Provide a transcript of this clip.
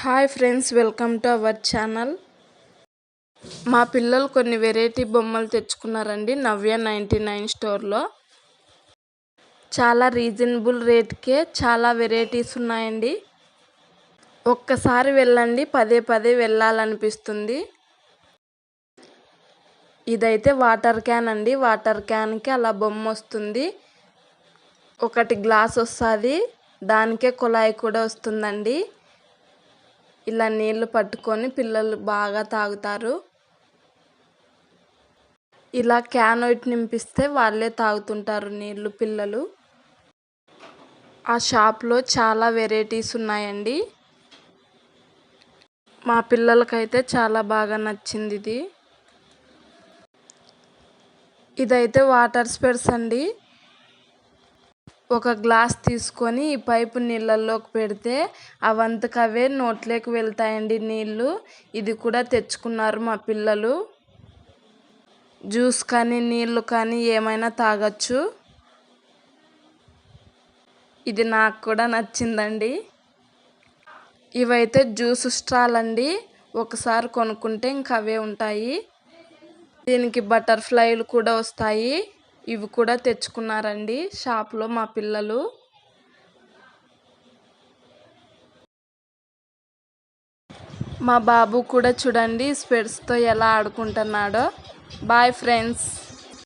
Hi friends welcome to our channel మా పిల్లలు కొన్ని వెరైటీ బొమ్మలు తెచ్చుకున్నారండి నవ్య నైంటీ నైన్ స్టోర్లో. చాలా రీజనబుల్ రేట్కే చాలా వెరైటీస్ ఉన్నాయండి. ఒక్కసారి వెళ్ళండి పదే పదే వెళ్ళాలనిపిస్తుంది. ఇదైతే వాటర్ క్యాన్ అండి. వాటర్ క్యాన్కి అలా బొమ్మ వస్తుంది. ఒకటి గ్లాస్ వస్తుంది. దానికే కుళాయి కూడా వస్తుందండి. ఇలా నీళ్ళు పట్టుకొని పిల్లలు బాగా తాగుతారు. ఇలా క్యాన్ ఒకటి నింపిస్తే వాళ్ళే తాగుతుంటారు నీళ్ళు పిల్లలు. ఆ షాప్లో చాలా వెరైటీస్ ఉన్నాయండి. మా పిల్లలకైతే చాలా బాగా నచ్చింది ఇది ఇదైతే వాటర్ స్పెడ్స్ అండి. ఒక గ్లాస్ తీసుకొని ఈ పైపు నీళ్ళల్లోకి పెడితే అవంతకవే నోట్లోకి వెళ్తాయండి నీళ్ళు. ఇది కూడా తెచ్చుకున్నారు మా పిల్లలు. జ్యూస్ కానీ నీళ్ళు కానీ ఏమైనా తాగొచ్చు. ఇది నాకు కూడా నచ్చిందండి. ఇవైతే జ్యూస్ స్ట్రాలండి ఒకసారి కొనుక్కుంటే ఇంక అవే ఉంటాయి. దీనికి బటర్ఫ్లైలు కూడా వస్తాయి. ఇవి కూడా తెచ్చుకున్నారండి షాప్లో మా పిల్లలు. మా బాబు కూడా చూడండి స్పెడ్స్తో ఎలా ఆడుకుంటున్నాడో. Bye friends.